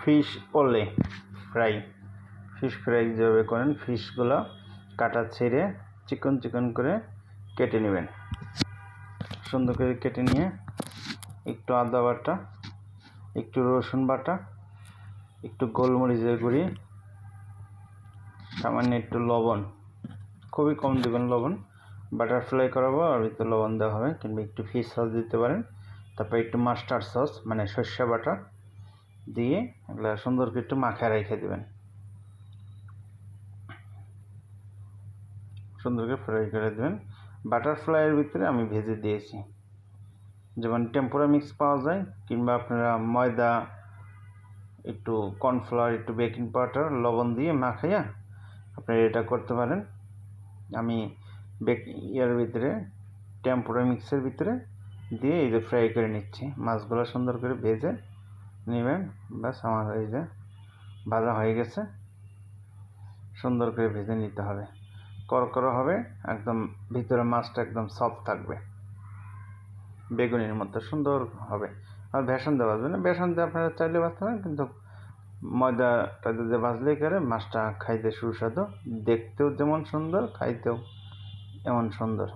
Fish ওলে fry. Fish fry যেভাবে করেন, ফিশগুলো কাটা ছেড়ে চিকন চিকন করে কেটে নেবেন। সুন্দর করে কেটে নিয়ে একটু আদা বাটা, একটু রসুন বাটা, একটু গোলমরিচের গুঁড়ি, সামান্য একটু লবণ, খুবই কম দেবেন লবণ। বাটারফ্লাই করাবো আর ভিতরে লবণ দেওয়া হবে, কিংবা একটু ফিশ সস দিতে পারেন। তারপর একটু মাস্টার্ড সস মানে সর্ষে বাটা। দিয়ে এগুলো সুন্দর করে একটু মাখায় রেখে দেবেন। সুন্দর করে ফ্রাই করে দেবেন। বাটারফ্লাইয়ের ভিতরে আমি ভেজে দিয়েছি। যেমন টেম্পোরা মিক্স পাওয়া যায়, কিংবা আপনারা ময়দা, একটু কর্নফ্লাওয়ার একটু বেকিং পাউডার লবণ দিয়ে মাখাইয়া আপনারা এটা করতে পারেন। আমি বেক ইয়ার ভিতরে টেম্পোরা মিক্সের ভিতরে দিয়ে এই যে ফ্রাই করে নিচ্ছি। মাছগুলো সুন্দর করে ভেজে নেবেন। ব্যাস, আমার এই যে ভাজা হয়ে গেছে। সুন্দর করে ভেজে নিতে হবে। করকরা হবে, একদম ভিতরে মাছটা একদম সফট থাকবে। বেগুনির মতো সুন্দর হবে। আর বেসন দেওয়া যাবে না। বেসন দিয়ে আপনারা চাইলে বাঁচতে পারেন, কিন্তু ময়দাটা দিয়ে ভাজলেই করে, মাছটা খাইতে সুস্বাদু, দেখতেও যেমন সুন্দর, খাইতেও এমন সুন্দর।